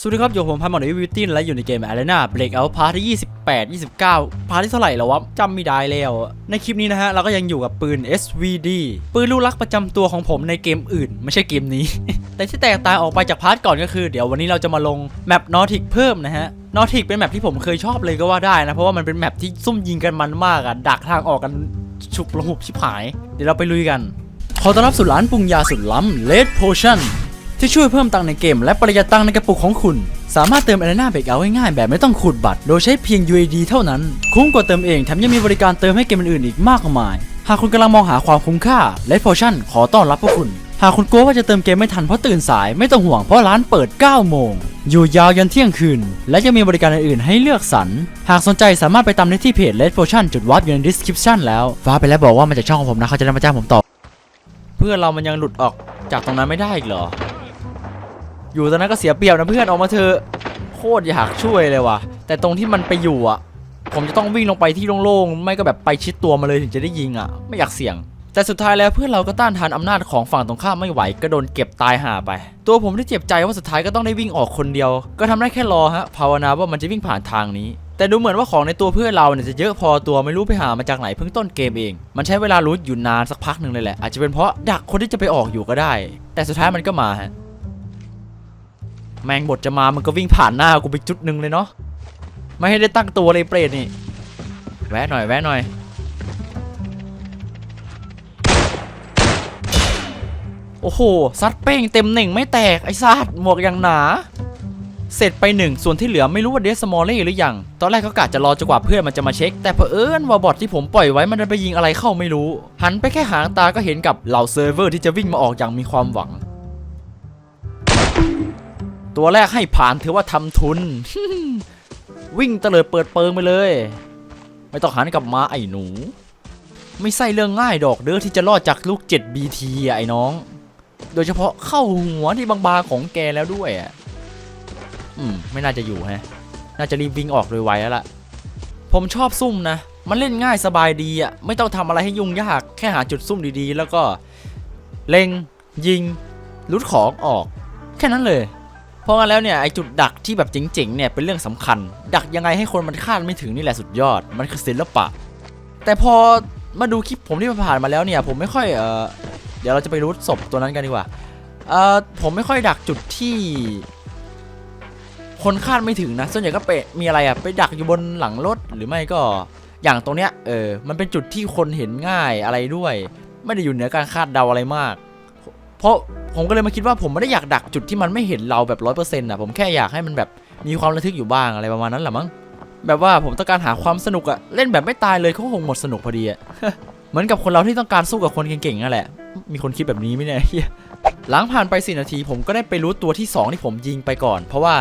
สวัสดีครับอยู่ผมพันหมอนวิวตินและอยู่ในเกม Arena Breakout Part ที่ 28 29 พาร์ทที่เท่าไหร่แล้ววะจำไม่ได้แล้ว ในคลิปนี้นะฮะ เราก็ยังอยู่กับปืน SVD ปืนลูกรักประจำตัวของผมในเกมอื่น ไม่ใช่เกมนี้ แต่ที่แตกต่างออกไปจากพาร์ทก่อนก็คือ เดี๋ยววันนี้เราจะมาลงแมปนอติกเพิ่มนะฮะนอติกเป็นแมปที่ผมเคยชอบเลยก็ว่าได้นะ เพราะว่ามันเป็นแมปที่ซุ่มยิงกันมันมากอะดักทางออกกันฉุกระหุกชิบหาย เดี๋ยวเราไปลุยกัน ขอต้อนรับสู่ร้านปรุงยาสุดล้ำ Red Potion ที่ช่วยเพิ่มตังค์ในเกมและประหยัดตังค์ในกระปุกของคุณ สามารถเติม Arena Breakout ง่ายๆแบบไม่ต้องขูดบัตร โดยใช้เพียง UAD เท่านั้น คุ้มกว่าเติมเองแถมยังมีบริการเติมให้เกมอื่นๆอีกมากมาย หากคุณกำลังมองหาความคุ้มค่า Red Potion ขอต้อนรับพวกคุณ หากคุณกลัวว่าจะเติมเกมไม่ทันเพราะตื่นสายไม่ต้องห่วงเพราะร้านเปิด 9 โมง อยู่ยาวยันเที่ยงคืน และยังมีบริการอื่นๆให้เลือกสรร หากสนใจสามารถไปตามได้ที่เพจ Red Potion จุดวับอยู่ใน description แล้วฟ้าไปแล้วบอกว่ามาจากช่องของผมนะเขาจะได้มาจ้างผมต่อเพื่อนเรามันยังหลุดออกจากตรงนั้นไม่ได้อีกเหรอ อยู่ตรงนั้นก็เสียเปรียบนะเพื่อนออกมาเถอะโคตรอยากช่วยเลยว่ะ แต่ตรงที่มันไปอยู่อะ ผมจะต้องวิ่งลงไปที่โล่งๆไม่ก็แบบไปชิดตัวมาเลยถึงจะได้ยิงอะ ไม่อยากเสี่ยง แต่สุดท้ายแล้วเพื่อนเราก็ต้านทานอำนาจของฝั่งตรงข้ามไม่ไหวก็โดนเก็บตายห่าไป ตัวผมที่เจ็บใจว่าสุดท้ายก็ต้องได้วิ่งออกคนเดียว ก็ทำได้แค่รอฮะภาวนาว่ามันจะวิ่งผ่านทางนี้แต่ดูเหมือนว่าของในตัวเพื่อนเราเนี่ยจะเยอะพอตัวไม่รู้ไปหามาจากไหนเพิ่งต้นเกมเอง มันใช้เวลารู้อยู่นานสักพักหนึ่งเลยแหละอาจจะเป็นเพราะดักคนที่จะไปออกอยู่ก็ได้ แต่สุดท้ายมันก็มาฮะ แมงบดจะมามันก็วิ่งผ่านหน้ากูไปจุดหนึ่งเลยเนาะไม่ให้ได้ตั้งตัวเลยเปรตนี่ แวะหน่อยแวะหน่อย โอ้โหซัดเป้งเต็มหนึ่งไม่แตกไอ้ซาดหมวกอย่างหนา เสร็จไปหนึ่งส่วนที่เหลือไม่รู้ว่าเดสมอลเล่หรือยัง ตอนแรกก็กะจะรอจนกว่าเพื่อนมันจะมาเช็ค แต่เผอิญว่าบอทที่ผมปล่อยไว้มันดันไปยิงอะไรเข้าไม่รู้ หันไปแค่หางตาก็เห็นกับเหล่าเซิร์ฟเวอร์ที่จะวิ่งมาออกอย่างมีความหวัง ตัวแรกให้ผ่านถือว่าทำทุน วิ่งเตลิดเปิดเปิงไปเลย ไม่ต้องหันกลับมาไอ้หนู ไม่ใช่เรื่องง่ายดอกเด้อที่จะรอดจากลูก 7BT อะไอ้น้อง โดยเฉพาะเข้าหัวที่บางๆของแกแล้วด้วยอะอืมไม่น่าจะอยู่ฮะ น่าจะรีบวิ่งออกโดยไวแล้วล่ะ ผมชอบซุ่มนะ มันเล่นง่ายสบายดีอะ ไม่ต้องทำอะไรให้ยุ่งยาก แค่หาจุดซุ่มดีๆ แล้วก็ เล็ง ยิงลุดของออก แค่นั้นเลย ราะงั้นแล้วเนี่ยไอจุดดักที่แบบเจ๋งๆเนี่ยเป็นเรื่องสำคัญ ดักยังไงให้คนมันคาดไม่ถึงนี่แหละสุดยอด มันคือศิลปะ แต่พอมาดูคลิปผมที่ผ่านมาแล้วเนี่ยผมไม่ค่อยเออเดี๋ยวเราจะไปรู้ศพตัวนั้นกันดีกว่าเออผมไม่ค่อยดักจุดที่ คนคาดไม่ถึงนะส่วนใหญ่ก็ไปมีอะไรอะไปดักอยู่บนหลังรถหรือไม่ก็อย่างตรงเนี้ยเออมันเป็นจุดที่คนเห็นง่ายอะไรด้วย ไม่ได้อยู่เหนือการคาดเดาอะไรมาก เพราะผมก็เลยมาคิดว่าผมไม่ได้อยากดักจุดที่มันไม่เห็นเราแบบร้อยเปอร์เซ็นต์อะผมแค่อยากให้มันแบบมีความระทึกอยู่บ้างอะไรประมาณนั้นแหละมั้งแบบว่าผมต้องการหาความสนุกอะเล่นแบบไม่ตายเลยเขาคงหมดสนุกพอดีอะเหมือนกับคนเราที่ต้องการสู้กับคนเก่งๆนั่นแหละ มีคนคิดแบบนี้ไหมเนี่ยเหี้ยหลังผ่านไป 4 นาทีผมก็ได้ไปรู้ตัวที่ 2 ที่ผมยิงไปก่อน เพราะว่า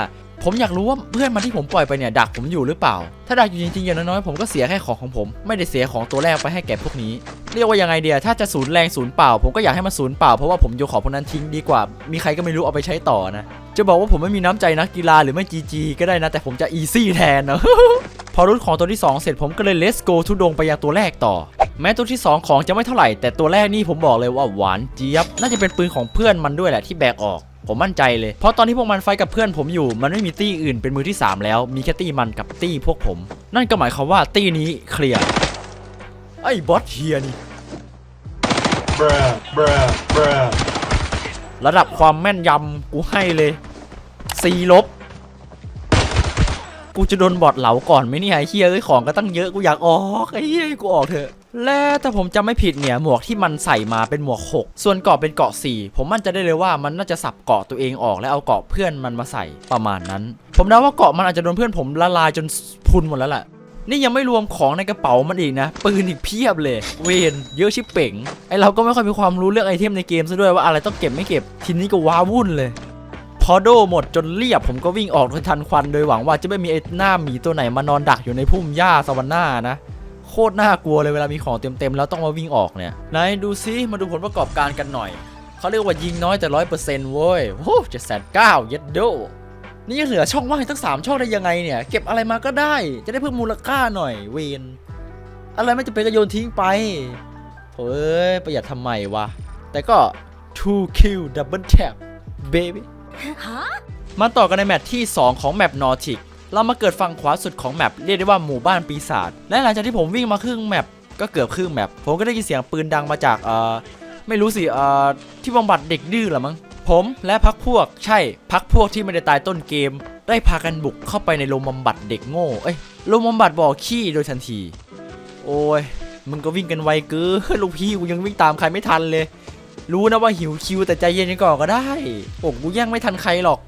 ผมอยากรู้ว่าเพื่อนมันที่ผมปล่อยไปเนี่ยดักผมอยู่หรือเปล่า ถ้าดักอยู่จริงๆอย่างน้อยๆผมก็เสียแค่ของของผม ไม่ได้เสียของตัวแรกไปให้แก่พวกนี้ เรียกว่ายังไงเดียถ้าจะศูนย์แรงศูนย์เปล่า ผมก็อยากให้มันศูนย์เปล่าเพราะว่าผมโยนของพวกนั้นทิ้งดีกว่า มีใครก็ไม่รู้เอาไปใช้ต่อนะ จะบอกว่าผมไม่มีน้ำใจนักกีฬาหรือไม่ GG ก็ได้นะแต่ผมจะอีซี่แทนนะพอรุดของตัวที่ 2 เสร็จผมก็เลย let's go ทุดงไปยังตัวแรกต่อ แม้ตัวที่ 2 ของจะไม่เท่าไหร่ แต่ตัวแรกนี่ผมบอกเลยว่าหวานเจี๊ยบ น่าจะเป็นปืนของเพื่อนมันด้วยแหละที่แบกออก ผมมั่นใจเลย เพราะตอนที่พวกมันไฟท์กับเพื่อนผมอยู่ มันไม่มีตี้อื่นเป็นมือที่ 3 แล้ว มีแค่ตี้มันกับตี้พวกผม นั่นก็หมายความว่าตี้นี้เคลียร์ ไอ้บอสเฮียนี่ bruh, bruh, bruh. ระดับความแม่นยำกูให้เลยสีลบ กูจะโดนบอดเหลาก่อนไหมเนี่ยไอ้เฮียเอ้ยของก็ตั้งเยอะกูอยากออกไอ้เฮียกูออกเถอะ และถ้าผมจำไม่ผิดเนี่ยหมวกที่มันใส่มาเป็นหมวก 6 ส่วนเกาะเป็นเกาะ 4 ผมมั่นใจได้เลยว่ามันน่าจะสับเกาะตัวเองออกแล้วเอาเกาะเพื่อนมันมาใส่ประมาณนั้น ผมเดาว่าเกาะมันอาจจะโดนเพื่อนผมละลายจนพุนหมดแล้วแหละนี่ยังไม่รวมของในกระเป๋ามันอีกนะ ปืนอีกเพียบเลย เวนเยอะชิบเป่งไอเราก็ไม่ค่อยมีความรู้เรื่องไอเทมในเกมซะด้วยว่าอะไรต้องเก็บไม่เก็บ ทีนี้ก็ว้าวุ่นเลย พอโดหมดจนเรียบผมก็วิ่งออกโดยทันควันโดยหวังว่าจะไม่มีไอหน้าหมีตัวไหนมานอนดักอยู่ในพุ่มหญ้าสวรรค์หน้านะ โคตรน่ากลัวเลยเวลามีของเต็มๆแล้วต้องมาวิ่งออกเนี่ยไหนดูซิมาดูผลประกอบการกันหน่อยเขาเรียกว่ายิงน้อยแต่ร้อยเปอร์เซ็นต์เว้ยโอ้เจ็ดแสนเก้าเย็ดโดนี่ยังเหลือช่องว่างอีกตั้งสามช่องได้ยังไงเนี่ย เก็บอะไรมาก็ได้ จะได้เพิ่มมูลค่าหน่อยเวนอะไรไม่จะเป็นก็โยนทิ้งไปโถ่เอ้ยประหยัดทำไมวะ แต่ก็ two kill double tap baby ฮะมาต่อกันในแมตช์ที่ 2 ของแมปนอร์ทิก เรามาเกิดฝั่งขวาสุดของแมปเรียกได้ว่าหมู่บ้านปีศาจและหลังจากที่ผมวิ่งมาครึ่งแมปก็เกือบครึ่งแมปผมก็ได้ยินเสียงปืนดังมาจากเอ่อไม่รู้สิเอ่อที่บำบัดเด็กดื้อหรอมั้งผมและพักพวกใช่พักพวกที่ไม่ได้ตายต้นเกม ได้พากันบุกเข้าไปในโรงบำบัดเด็กโง่เอ้ยโรงบำบัดบ่อขี้โดยทันที โอ้ยมึงก็วิ่งกันไวเกินลูกพี่กูยังวิ่งตามใครไม่ทันเลย รู้นะว่าหิวคิวแต่ใจเย็นกันก่อนก็ได้โอ้กูแย่งไม่ทันใครหรอก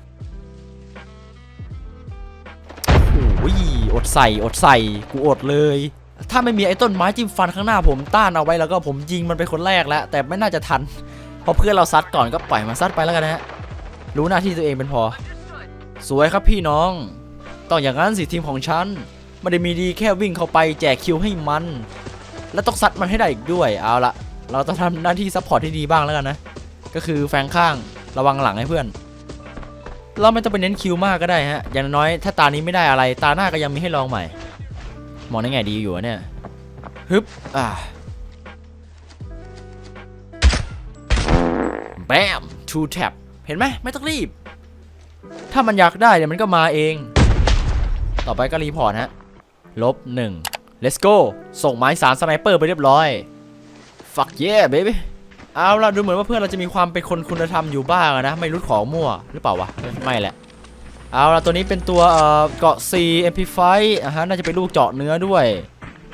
ดใส่อดใส่กูอดเลย ถ้าไม่มีไอ้ต้นไม้จิ้มฟันข้างหน้าผมต้านเอาไว้แล้วก็ผมยิงมันไปคนแรกแล้ว แต่ไม่น่าจะทันเพราะเพื่อนเราซัดก่อนก็ปล่อยมันซัดไปแล้วกันนะฮะรู้หน้าที่ตัวเองเป็นพอ สวยครับพี่น้องต้องอย่างนั้นสิทีมของฉันไม่ได้มีดีแค่วิ่งเข้าไปแจกคิวให้มัน และต้องซัดมันให้ได้อีกด้วยเอาละเราต้องทำหน้าที่ซัพพอร์ตที่ดีบ้างแล้วกันนะก็คือแฟงข้างระวังหลังให้เพื่อน เราไม่ต้องไปเน้นคิวมากก็ได้ฮะ อย่างน้อยถ้าตานี้ไม่ได้อะไร ตาหน้าก็ยังมีให้ลองใหม่ มองได้ไงดีอยู่เนี่ย ฮึบ อ่าแบม two tap เห็นไหมไม่ต้องรีบ ถ้ามันอยากได้เดี๋ยวมันก็มาเอง ต่อไปก็รีพอร์ตฮะ ลบหนึ่ง let's go ส่งไม้สารสไนเปอร์ไปเรียบร้อย fuck yeah baby เอาล่ะดูเหมือนว่าเพื่อนเราจะมีความเป็นคนคุณธรรมอยู่บ้างนะ ไม่รู้ของมั่วหรือเปล่าวะ ไม่แหละ เอาล่ะตัวนี้เป็นตัวเอ่อเกาะ C MP5 อะฮะน่าจะเป็นลูกเจาะเนื้อด้วย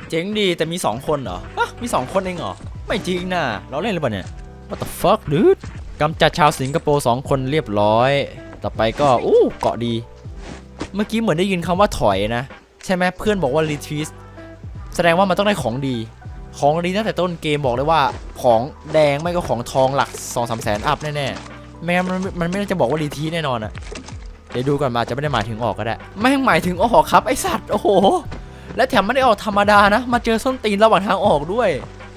เจ๋งดีแต่มี 2 คนเหรอฮะมี 2 คนเองเหรอ ไม่จริงนะเราเล่นหรือเปล่าเนี่ย What the fuck dude กำจัดชาวสิงคโปร์2คนเรียบร้อย ต่อไปก็อู้เกาะดี เมื่อกี้เหมือนได้ยินคำว่าถอยนะ ใช่ไหมเพื่อนบอกว่า retreat แสดงว่ามันต้องได้ของดี ของดีตั้งแต่ต้นเกมบอกเลยว่าของแดงไม่ก็ของทองหลัก2องสามแสนอัพแน่ๆไม่งั้นมันมันไม่น่าจะบอกว่ารีทีแน่นอนอะเดี๋ยวดูก่อนมาอาจจะไม่ได้หมายถึงออกก็ได้ไม่งหมายถึงออกครับไอสัตว์โอ้โหและแถมไม่ได้ออกธรรมดานะ มาเจอส้นตีนระหว่างทางออกด้วย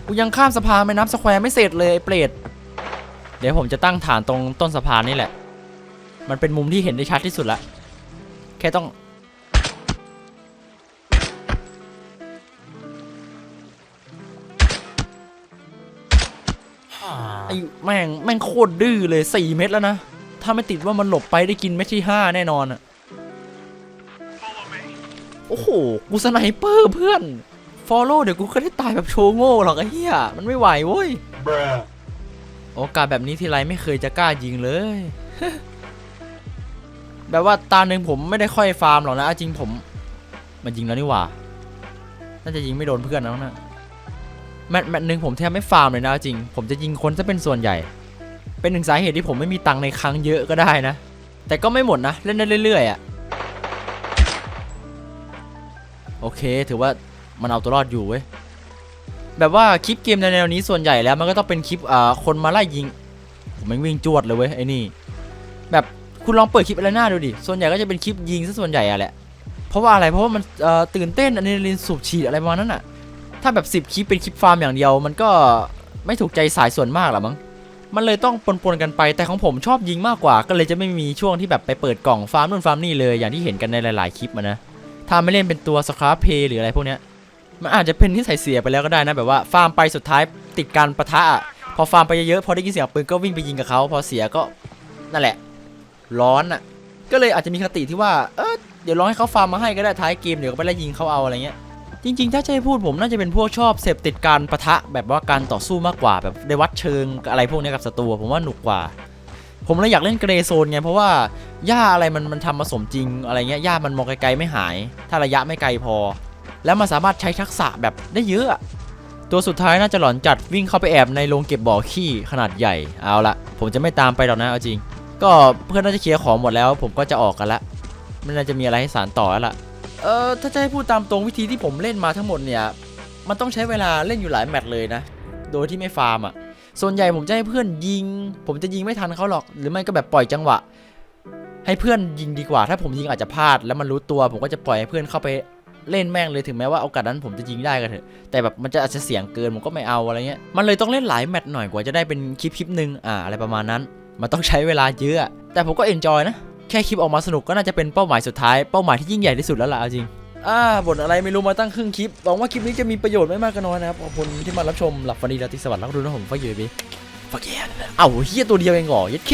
กูยังข้ามสะพานแม่น้ำสแควร์ไม่เสร็จเลยเปรตเดี๋ยวผมจะตั้งฐานตรงต้นสะพานนี่แหละ มันเป็นมุมที่เห็นได้ชัดที่สุดละ แค่ต้อง ไอ้แม่งแม่งโคตรดื้อเลย4เม็ดแล้วนะ ถ้าไม่ติดว่ามันหลบไปได้กินเม็ดที่5แน่นอนอะโอ้โห กูสไนเปอร์เพื่อน ฟอลโล่เดี๋ยวกูก็ได้ตายแบบโชว์โง่หรอกไอ้เหี้ย มันไม่ไหวเว้ย bruh, โอกาสแบบนี้ทีไรไม่เคยจะกล้ายิงเลย แบบว่าตาหนึ่งผมไม่ได้ค่อยฟาร์มหรอกนะเอาจริงผม มันยิงแล้วนี่หว่า น่าจะยิงไม่โดนเพื่อนแล้วนะ แมตช์แมตช์หนึ่งผมแทบไม่ฟาร์มเลยนะจริง ผมจะยิงคนจะเป็นส่วนใหญ่ เป็นหนึ่งสาเหตุที่ผมไม่มีตังค์ในครั้งเยอะก็ได้นะ แต่ก็ไม่หมดนะ เล่นได้เรื่อยๆอะ่ะ โอเค ถือว่ามันเอาตัวรอดอยู่เว้ย แบบว่าคลิปเกมในแนวนี้ส่วนใหญ่แล้วมันก็ต้องเป็นคลิปอ่าคนมาไล่ยิง ผมแม่งวิ่งจวดเลยเว้ยไอ้นี่ แบบคุณลองเปิดคลิปอะไรหน้าดูดิ ส่วนใหญ่ก็จะเป็นคลิปยิงซะส่วนใหญ่อะแหละ เพราะว่าอะไร เพราะว่ามันตื่นเต้นอะดรีนาลีนสูบฉีดอะไรประมาณนั้นอะ ถ้าแบบ 10 คลิปเป็นคลิปฟาร์มอย่างเดียว มันก็ไม่ถูกใจสายส่วนมากหรอมั้ง มันเลยต้องปนๆกันไป แต่ของผมชอบยิงมากกว่า ก็เลยจะไม่มีช่วงที่แบบไปเปิดกล่องฟาร์มนู่นฟาร์มนี่เลย อย่างที่เห็นกันในหลายๆคลิปอะนะ ถ้าไม่เล่นเป็นตัวสครับเพย์หรืออะไรพวกเนี้ย มันอาจจะเป็นที่ใส่เสียไปแล้วก็ได้นะ แบบว่าฟาร์มไปสุดท้ายติดการประทะ พอฟาร์มไปเยอะๆ พอได้ยินเสียงปืนก็วิ่งไปยิงกับเขา พอเสียก็นั่นแหละ ร้อนอะ ก็เลยอาจจะมีคติที่ว่า เออเดี๋ยวลองให้เขาฟาร์มมาให้ก็ได้ท้ายเกมเดี๋ยวก็ไปไล่ยิงเขาเอาอะไรเงี้ย จริงๆ ถ้าจะให้พูดผมน่าจะเป็นพวกชอบเสพติดการประทะแบบว่าการต่อสู้มากกว่าแบบได้วัดเชิงอะไรพวกนี้กับศัตรูผมว่าหนุกกว่า ผมเลยอยากเล่นเกรย์โซนไงเพราะว่าหญ้าอะไรมันมันทำผสมจริงอะไรเงี้ยหญ้ามันมองไกลๆไม่หาย ถ้าระยะไม่ไกลพอ แล้วมันสามารถใช้ทักษะแบบได้เยอะ ตัวสุดท้ายน่าจะหลอนจัดวิ่งเข้าไปแอบในโรงเก็บบ่อขี้ขนาดใหญ่เอาละผมจะไม่ตามไปหรอกนะเอาจริง ก็เพื่อนน่าจะเคลียร์ของหมดแล้ว ผมก็จะออกกันละไม่น่าจะมีอะไรให้สารต่อแล้วล่ะ เออถ้าจะให้พูดตามตรงวิธีที่ผมเล่นมาทั้งหมดเนี่ย มันต้องใช้เวลาเล่นอยู่หลายแมตช์เลยนะ โดยที่ไม่ฟาร์มอะ ส่วนใหญ่ผมจะให้เพื่อนยิง ผมจะยิงไม่ทันเขาหรอก หรือไม่ก็แบบปล่อยจังหวะ ให้เพื่อนยิงดีกว่า ถ้าผมยิงอาจจะพลาด แล้วมันรู้ตัวผมก็จะปล่อยให้เพื่อนเข้าไปเล่นแม่งเลยถึงแม้ว่าโอกาสนั้นผมจะยิงได้ก็เถอะ แต่แบบมันจะอาจจะเสี่ยงเกินผมก็ไม่เอาอะไรเงี้ย มันเลยต้องเล่นหลายแมตช์หน่อยกว่าจะได้เป็นคลิปคลิปหนึ่งอ่าอะไรประมาณนั้น มันต้องใช้เวลาเยอะอะแต่ผมก็เอนจอยนะ แค่คลิปออกมาสนุกก็น่าจะเป็นเป้าหมายสุดท้ายเป้าหมายที่ยิ่งใหญ่ที่สุดแล้วล่ะเอาจริงอ่าบทอะไรไม่รู้มาตั้งครึ่งคลิปหวังว่าคลิปนี้จะมีประโยชน์ไม่มากก็น้อยนะครับขอบคุณที่มารับชมหลับฝันดีราตรีสวัสดิ์รักดูนะผมฟักเย่บีฟักเย่เอ้าเฮียตัวเดียวเองเหรอยัดเค